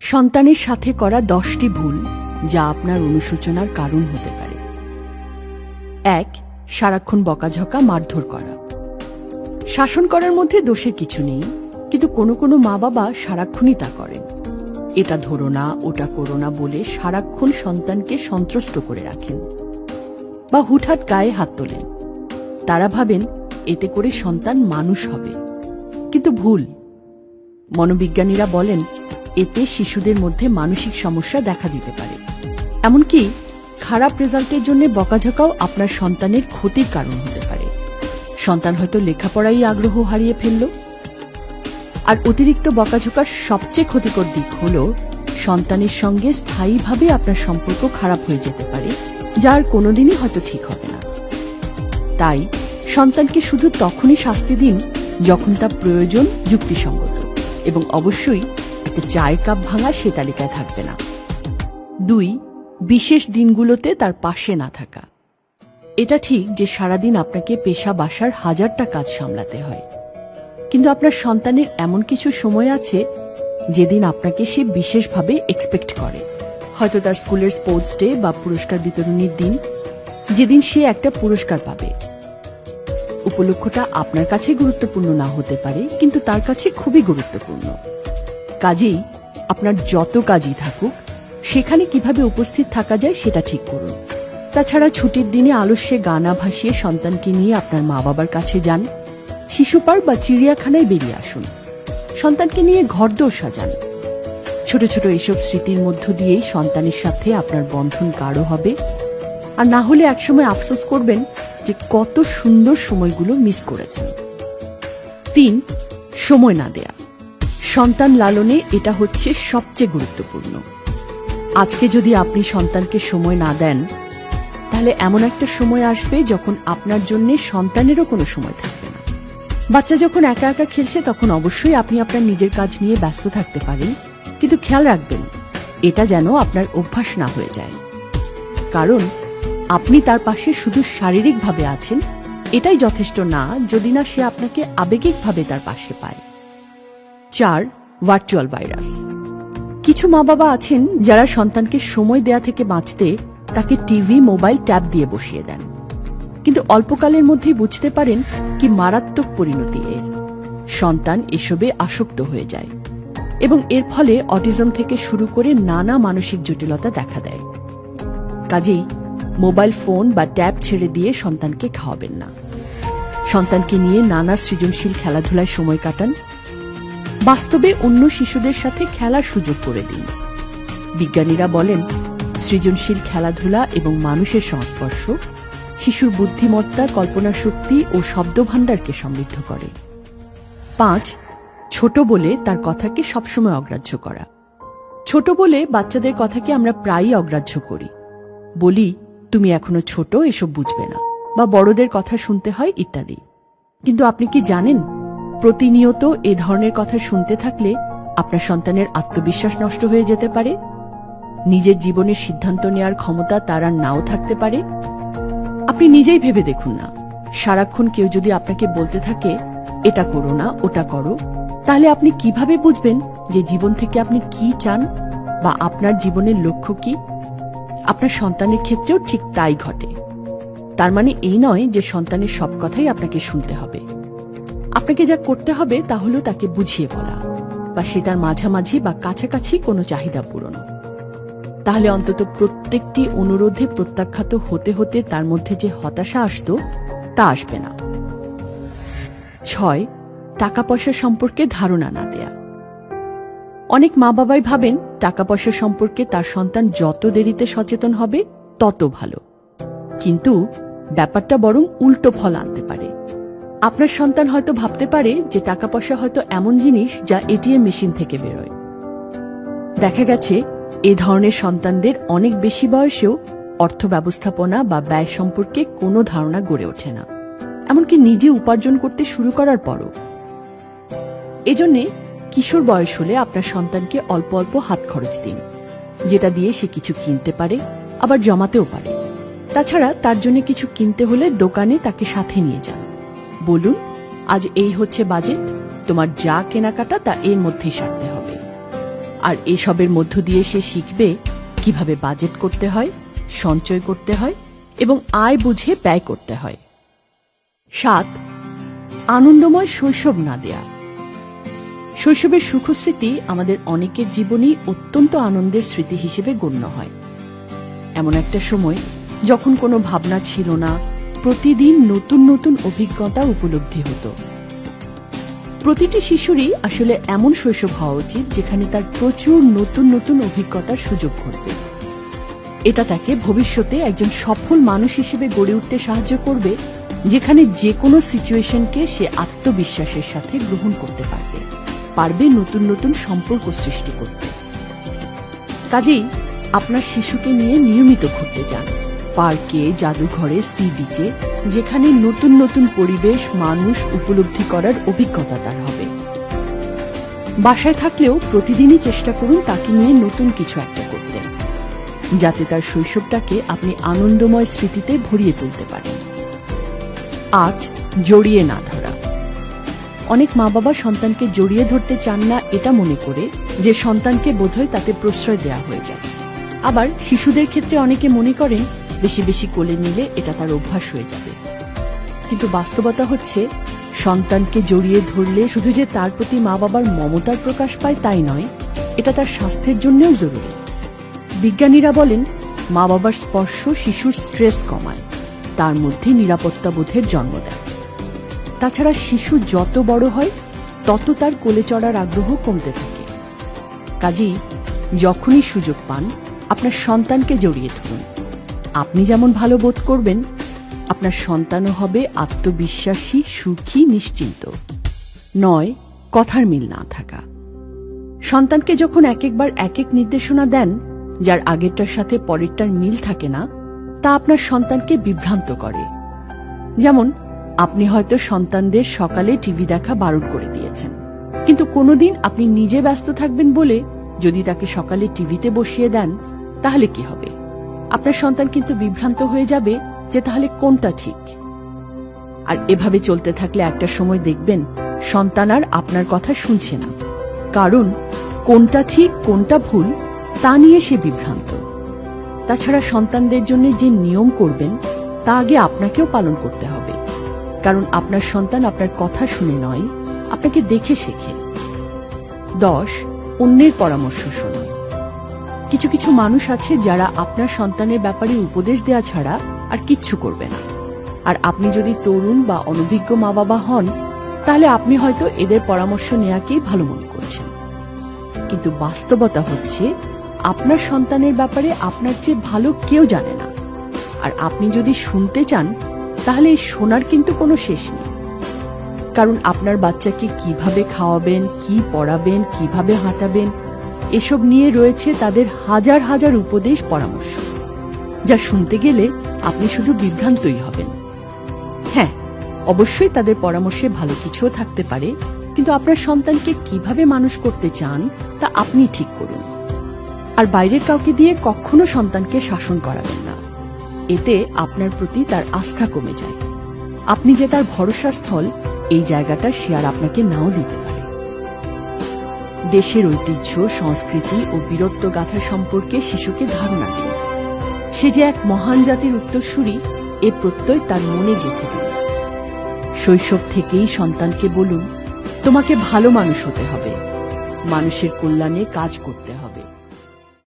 সন্তানের সাথে করা দশটি ভুল যা আপনার অনুশোচনার কারণ হতে পারে। এক, সারাক্ষণ বকাঝকা, মারধর করা। শাসন করার মধ্যে দোষের কিছু নেই, কিন্তু কোনো কোনো মা বাবা সারাক্ষণই তা করেন। এটা ধরো না, ওটা করো না বলে সারাক্ষণ সন্তানকে সন্ত্রস্ত করে রাখেন বা হুটহাট গায়ে হাত তোলেন। তারা ভাবেন, এতে করে সন্তান মানুষ হবে। কিন্তু ভুল। মনোবিজ্ঞানীরা বলেন এতে শিশুদের মধ্যে মানসিক সমস্যা দেখা দিতে পারে। এমনকি খারাপ রেজাল্টের জন্য বকাঝকাও আপনার সন্তানের ক্ষতির কারণ হতে পারে। সন্তান হয়তো লেখাপড়াই আগ্রহ হারিয়ে ফেলল। আর অতিরিক্ত বকাঝকার সবচেয়ে ক্ষতিকর দিক হল সন্তানের সঙ্গে স্থায়ীভাবে আপনার সম্পর্ক খারাপ হয়ে যেতে পারে, যার কোনোদিনই হয়তো ঠিক হবে না। তাই সন্তানকে শুধু তখনই শাস্তি দিন যখন তা প্রয়োজন যুক্তিসঙ্গত এবং অবশ্যই একটা চায়ের কাপ ভাঙা সে তালিকায় থাকবে না। দুই, বিশেষ দিনগুলোতে তার পাশে না থাকা। এটা ঠিক যে সারাদিন আপনাকে পেশা বাসার হাজারটা কাজ সামলাতে হয়। কিন্তু আপনার সন্তানের এমন কিছু সময় আছে যেদিন আপনাকে সে বিশেষভাবে এক্সপেক্ট করে। হয়তো তার স্কুলের স্পোর্টস ডে বা পুরস্কার বিতরণীর দিন, যেদিন সে একটা পুরস্কার পাবে। উপলক্ষটা আপনার কাছে গুরুত্বপূর্ণ না হতে পারে, কিন্তু তার কাছে খুবই গুরুত্বপূর্ণ। কাজেই আপনার যত কাজই থাকুক, সেখানে কীভাবে উপস্থিত থাকা যায় সেটা ঠিক করুন। তাছাড়া ছুটির দিনে আলস্যে গানা ভাসিয়ে সন্তানকে নিয়ে আপনার মা বাবার কাছে যান, শিশু পার্ক বা চিড়িয়াখানায় বেরিয়ে আসুন। সন্তানকে নিয়ে ঘরদোর সাজান। ছোট ছোট এসব স্মৃতির মধ্য দিয়েই সন্তানের সাথে আপনার বন্ধন গাঢ় হবে। আর না হলে একসময় আফসোস করবেন যে কত সুন্দর সময়গুলো মিস করেছেন। তিন, সময় না দেয়া। সন্তান লালনে এটা হচ্ছে সবচেয়ে গুরুত্বপূর্ণ। আজকে যদি আপনি সন্তানকে সময় না দেন, তাহলে এমন একটা সময় আসবে যখন আপনার জন্য সন্তানেরও কোনো সময় থাকবে না। বাচ্চা যখন একা একা খেলছে, তখন অবশ্যই আপনি আপনার নিজের কাজ নিয়ে ব্যস্ত থাকতে পারেন। কিন্তু খেয়াল রাখবেন, এটা যেন আপনার অভ্যাস না হয়ে যায়। কারণ, আপনি তার পাশে শুধু শারীরিকভাবে আছেন, এটাই যথেষ্ট না, যদি না সে আপনাকে আবেগিকভাবে তার পাশে পায়। চার ভার্চুয়াল ভাইরাস কিছু মা বাবা আছেন যারা সন্তানকে সময় দেয়া থেকে বাঁচতে তাকে টিভি, মোবাইল, ট্যাব দিয়ে বসিয়ে দেন। কিন্তু অল্পকালের মধ্যেই বুঝতে পারেন কি মারাত্মক পরিণতি এর। সন্তান এসবে আসক্ত হয়ে যায় এবং এর ফলে অটিজম থেকে শুরু করে নানা মানসিক জটিলতা দেখা দেয়। কাজেই মোবাইল ফোন বা ট্যাব ছেড়ে দিয়ে সন্তানকে খাওয়াবেন না। সন্তানকে নিয়ে নানা সৃজনশীল খেলাধুলায় সময় কাটান বাস্তবে অন্য শিশুদের সাথে খেলার সুযোগ করে দিন বিজ্ঞানীরা বলেন, সৃজনশীল খেলাধুলা এবং মানুষের সংস্পর্শ শিশুর বুদ্ধিমত্তা কল্পনা শক্তি ও শব্দভাণ্ডারকে সমৃদ্ধ করে। পাঁচ, ছোট বলে তার কথাকে সবসময় অগ্রাহ্য করা। ছোট বলে বাচ্চাদের কথাকে আমরা প্রায়ই অগ্রাহ্য করি। বলি, তুমি এখনও ছোট, এসব বুঝবে না বা বড়দের কথা শুনতে হয় ইত্যাদি। কিন্তু আপনি কি জানেন প্রতিনিয়ত এ ধরনের কথা শুনতে থাকলে আপনার সন্তানের আত্মবিশ্বাস নষ্ট হয়ে যেতে পারে। নিজের জীবনের সিদ্ধান্ত নেওয়ার ক্ষমতা তার আর নাও থাকতে পারে। আপনি নিজেই ভেবে দেখুন না। সারাক্ষণ কেউ যদি আপনাকে বলতে থাকে, এটা করো না, ওটা করো, তাহলে আপনি কীভাবে বুঝবেন যে জীবন থেকে আপনি কি চান বা আপনার জীবনের লক্ষ্য কি? আপনার সন্তানের ক্ষেত্রেও ঠিক তাই ঘটে। তার মানে এই নয় যে সন্তানের সব কথাই আপনাকে শুনতে হবে। আপনাকে যা করতে হবে তা হলো তাকে বুঝিয়ে বলা, বা সেটার মাঝামাঝি বা কাছাকাছি কোনো চাহিদা পূরণ। তাহলে অন্তত প্রত্যেকটি অনুরোধে প্রত্যাখ্যাত হতে হতে তার মধ্যে যে হতাশা আসতো, তা আসবে না। ছয় টাকা পয়সা সম্পর্কে ধারণা না দেয়া। অনেক মা বাবাই ভাবেন টাকা পয়সা সম্পর্কে তার সন্তান যত দেরিতে সচেতন হবে, তত ভালো। কিন্তু ব্যাপারটা বরং উল্টো ফল আনতে পারে। আপনার সন্তান হয়তো ভাবতে পারে যে টাকা পয়সা হয়তো এমন জিনিস যা এটিএম মেশিন থেকে বেরোয়। দেখা গেছে, এ ধরনের সন্তানদের অনেক বেশি বয়সেও অর্থ ব্যবস্থাপনা বা ব্যয় সম্পর্কে কোনো ধারণা গড়ে ওঠে না। এমনকি নিজে উপার্জন করতে শুরু করার পরও। এজন্যে কিশোর বয়স হলে আপনার সন্তানকে অল্প অল্প হাত খরচ দিন, যেটা দিয়ে সে কিছু কিনতে পারে, আবার জমাতেও পারে। তাছাড়া তার জন্য কিছু কিনতে হলে দোকানে তাকে সাথে নিয়ে যান। বলুন, আজ এই হচ্ছে বাজেট। তোমার যা কেনাকাটা, তা এর মধ্যেই সারতে হবে। আর এসবের মধ্য দিয়ে সে শিখবে কীভাবে বাজেট করতে হয়, সঞ্চয় করতে হয় এবং আয় বুঝে ব্যয় করতে হয়। সাত, আনন্দময় শৈশব না দেয়া। শৈশবের সুখস্মৃতি আমাদের অনেকের জীবনেই অত্যন্ত আনন্দের স্মৃতি হিসেবে গণ্য হয়। এমন একটা সময় যখন কোনো ভাবনা ছিল না প্রতিদিন নতুন নতুন অভিজ্ঞতা উপলব্ধি হতো। প্রতিটি শিশুরই আসলে এমন শৈশব হওয়া উচিত যেখানে তার প্রচুর নতুন নতুন অভিজ্ঞতার সুযোগ ঘটবে। এটা তাকে ভবিষ্যতে একজন সফল মানুষ হিসেবে গড়ে উঠতে সাহায্য করবে, যেখানে যে কোনো সিচুয়েশনকে সে আত্মবিশ্বাসের সাথে গ্রহণ করতে পারবে পারবে নতুন নতুন সম্পর্ক সৃষ্টি করতে। কাজেই আপনার শিশুকে নিয়ে নিয়মিত ঘুরতে যান। পার্কে, জাদুঘরে সি বিচে যেখানে নতুন নতুন পরিবেশ, মানুষ উপলব্ধি করার অভিজ্ঞতা তার হবে। বাসায় থাকলেও প্রতিদিনই চেষ্টা করুন তাকে নিয়ে নতুন কিছু একটা করতে, যাতে তার শৈশবটাকে আপনি আনন্দময় স্মৃতিতে ভরিয়ে তুলতে পারেন। আট জড়িয়ে না ধরা। অনেক মা বাবা সন্তানকে জড়িয়ে ধরতে চান না এটা মনে করে যে সন্তানকে বোধহয় তাতে প্রশ্রয় দেওয়া হয়ে যায়। আবার শিশুদের ক্ষেত্রে অনেকে মনে করেন বেশি বেশি কোলে নিলে এটা তার অভ্যাস হয়ে যাবে। কিন্তু বাস্তবতা হচ্ছে, সন্তানকে জড়িয়ে ধরলে শুধু যে তার প্রতি মা বাবার মমতার প্রকাশ পায় তাই নয়, এটা তার স্বাস্থ্যের জন্যও জরুরি। বিজ্ঞানীরা বলেন মা বাবার স্পর্শ শিশুর স্ট্রেস কমায়, তার মধ্যে নিরাপত্তা বোধের জন্ম দেয়। তাছাড়া শিশু যত বড় হয়, তত তার কোলে চড়ার আগ্রহ কমতে থাকে। কাজেই যখনই সুযোগ পান, আপনার সন্তানকে জড়িয়ে ধরুন। আপনি যেমন ভালো বোধ করবেন, আপনার সন্তানও হবে আত্মবিশ্বাসী, সুখী, নিশ্চিন্ত। নয়, কথার মিল না থাকা। সন্তানকে যখন এক একবার এক এক নির্দেশনা দেন, যার আগেরটার সাথে পরেরটার মিল থাকে না, তা আপনার সন্তানকে বিভ্রান্ত করে। যেমন, আপনি হয়তো সন্তানদের সকালে টিভি দেখা বারণ করে দিয়েছেন। কিন্তু কোনোদিন আপনি নিজে ব্যস্ত থাকবেন বলে যদি তাকে সকালে টিভিতে বসিয়ে দেন, তাহলে কি হবে? আপনার সন্তান কিন্তু বিভ্রান্ত হয়ে যাবে যে তাহলে কোনটা ঠিক? আর এভাবে চলতে থাকলে একটা সময় দেখবেন সন্তান আর আপনার কথা শুনছে না। কারণ কোনটা ঠিক, কোনটা ভুল, তা নিয়ে সে বিভ্রান্ত। তাছাড়া সন্তানদের জন্য যে নিয়ম করবেন, তা আগে আপনাকেও পালন করতে হবে। কারণ আপনার সন্তান আপনার কথা শুনে নয়, আপনাকে দেখে শেখে। দশ, অন্যের পরামর্শ শোনো। কিছু কিছু মানুষ আছে যারা আপনার সন্তানের ব্যাপারে উপদেশ দেওয়া ছাড়া আর কিচ্ছু করবে না। আর আপনি যদি তরুণ বা অনভিজ্ঞ মা বাবা হন, তাহলে আপনি হয়তো এদের পরামর্শ নেয়াকেই ভালো মনে করছেন। কিন্তু বাস্তবতা হচ্ছে, আপনার সন্তানের ব্যাপারে আপনার চেয়ে ভালো কেউ জানে না। আর আপনি যদি শুনতে চান, তাহলে এই শোনার কিন্তু কোনো শেষ নেই। কারণ আপনার বাচ্চাকে কীভাবে খাওয়াবেন, কি পড়াবেন, কীভাবে হাঁটাবেন এসব নিয়ে রয়েছে তাদের হাজার হাজার উপদেশ পরামর্শ, যা শুনতে গেলে আপনি শুধু বিভ্রান্তই হবেন। হ্যাঁ অবশ্যই তাদের পরামর্শে ভালো কিছুও থাকতে পারে, কিন্তু আপনার সন্তানকে কীভাবে মানুষ করতে চান তা আপনি ঠিক করুন। আর বাইরের কাউকে দিয়ে কখনো সন্তানকে শাসন করাবেন না। এতে আপনার প্রতি তার আস্থা কমে যায়। আপনি যে তার ভরসা স্থল এই জায়গাটা সে আর আপনাকে নাও দিতে পারে। দেশের ঐতিহ্য, সংস্কৃতি ও বীরত্ব গাথা সম্পর্কে শিশুকে ধারণা দিন সে যে এক মহান জাতির উত্তরসূরি, এ প্রত্যয় তার মনে গেঁথে দিন শৈশব থেকেই সন্তানকে বলুন, তোমাকে ভালো মানুষ হতে হবে। মানুষের কল্যাণে কাজ করতে হবে।